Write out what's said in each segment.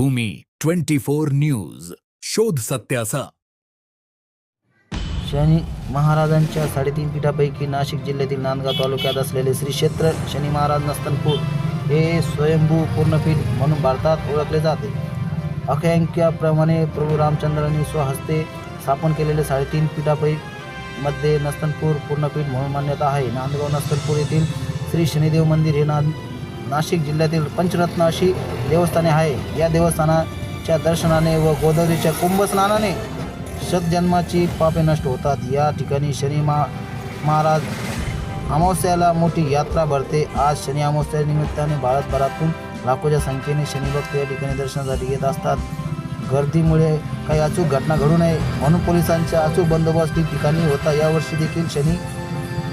भूमी twenty four news. शोध सत्याचा शनी महाराजांच्या साडेतीन पीठापैकी नाशिक जिल्ह्यातील नांदगाव तालुक्यात असलेले श्री क्षेत्र शनी महाराज नस्तनपूर हे स्वयंभू पूर्णपीठ म्हणून भारतात ओळखले जाते. अख्यांक्याप्रमाणे प्रभू रामचंद्रांनी स्वहस्ते स्थापन केलेले साडेतीन पीठापैकी मध्ये नस्तनपूर पूर्णपीठ म्हणून मान्यता आहे. नांदगाव नस्तनपूर येथील श्री शनिदेव मंदिर हे नांद नाशिक जिल्ह्यातील पंचरत्न अशी देवस्थाने आहे. या देवस्थानाच्या दर्शनाने व गोदावरीच्या कुंभस्नानाने शतजन्माची पापे नष्ट होतात. या ठिकाणी शनी मा महाराज अमावस्याला मोठी यात्रा भरते. आज शनी अमावस्या निमित्ताने भारतभरातून लाखोच्या संख्येने शनिभक्त या ठिकाणी दर्शनासाठी येत असतात. गर्दीमुळे काही अचूक घटना घडू नये म्हणून पोलिसांचा अचूक बंदोबस्त ठिकाणी होता. यावर्षी देखील शनी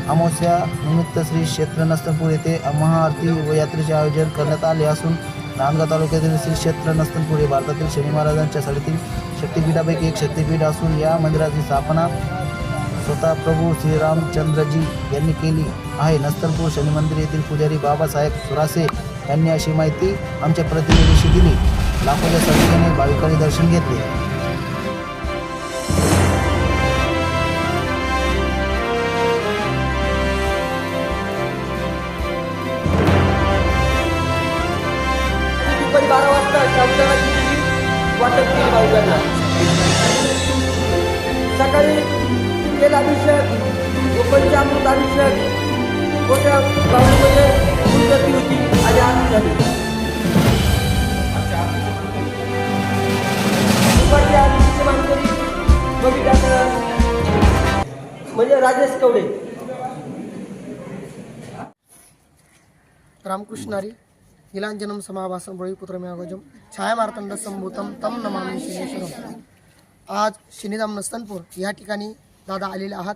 अमावस्या निमित्त श्री क्षेत्र नस्तनपूर येथे महाआरती व यात्रेचे आयोजन करण्यात आले असून नांदगाव तालुक्यातील श्री क्षेत्र नस्तनपूर हे भारतातील शनी महाराजांच्या साडेतीन शक्तिपीठापैकी एक शक्तिपीठ असून या मंदिराची स्थापना स्वतः प्रभू श्रीरामचंद्रजी यांनी केली आहे. नस्तनपूर शनी मंदिर येथील पुजारी बाबासाहेब सुरासे यांनी अशी माहिती आमच्या प्रतिनिधीशी दिली. लाखोच्या संख्येने भाविकांनी दर्शन घेतले. वाटत नाही भाविकांना सकाळी तेल अभिषेक व पंचामृत अभिषेक. मोठ्या गावामध्ये उन्नती होती आणि आरती झाली. दुपारची आरतीची मानकरी बघितल्या म्हणजे राजेश कवडे. रामकृष्णारी नीलांजनम समाभासम बळीपुत्र मेघोजम छायामार्तंड संभूतम तम नमामि शनेश्वरम आज शनिधाम नस्तनपूर या ठिकाणी दादा आलेले आहात।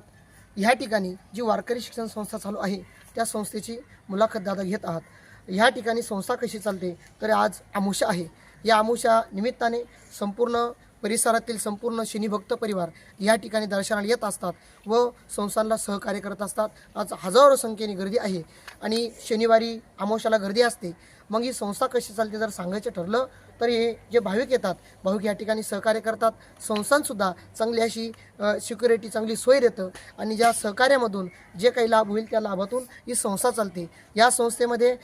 ह्या ठिकाणी जी वारकरी शिक्षण संस्था चालू आहे त्या संस्थेची मुलाखत दादा घेत आहात। ह्या ठिकाणी संस्था कशी चालते तर आज आमुषा आहे। या आमुषा निमित्ताने संपूर्ण परिसरातील संपूर्ण शनिभक्त परिवार या ठिकाणी दर्शनाला येत असतात व संस्थांना सहकार्य करत असतात. आज हजारो संख्येने गर्दी आहे आणि शनिवारी आमोशाला गर्दी असते. मग ही संस्था कशी चालते जर सांगायचं ठरलं तर हे जे भाविक येतात भाविक या ठिकाणी सहकार्य करतात. संस्थांसुद्धा चांगली अशी सिक्युरिटी चांगली सोय देतं आणि ज्या सहकार्यामधून जे काही लाभ होईल त्या लाभातून ही संस्था चालते. या संस्थेमध्ये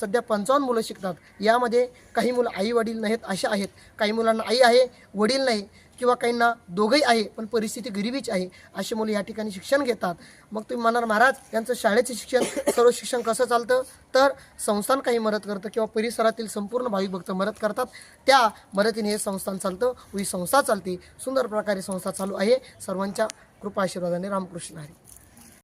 सध्या पंचावन्न मुलं शिकतात. यामध्ये काही मुलं आई वडील नाहीत असे आहेत. काही मुलांना आई आहे वडील नाही. किंवा काहींना दोघंही आहे पण परिस्थिती गरिबीच आहे अशी मुलं या ठिकाणी शिक्षण घेतात. मग तुम्ही म्हणाल महाराज यांचं शाळेचं शिक्षण सर्व शिक्षण कसं चालतं? तर संस्थान काही मदत करतं किंवा परिसरातील संपूर्ण भाविक भक्त मदत करतात. त्या मदतीने हे संस्थान चालतं व ही संस्था चालते. सुंदर प्रकारे संस्था चालू आहे. सर्वांच्या कृपा आशीर्वादाने रामकृष्ण हरी.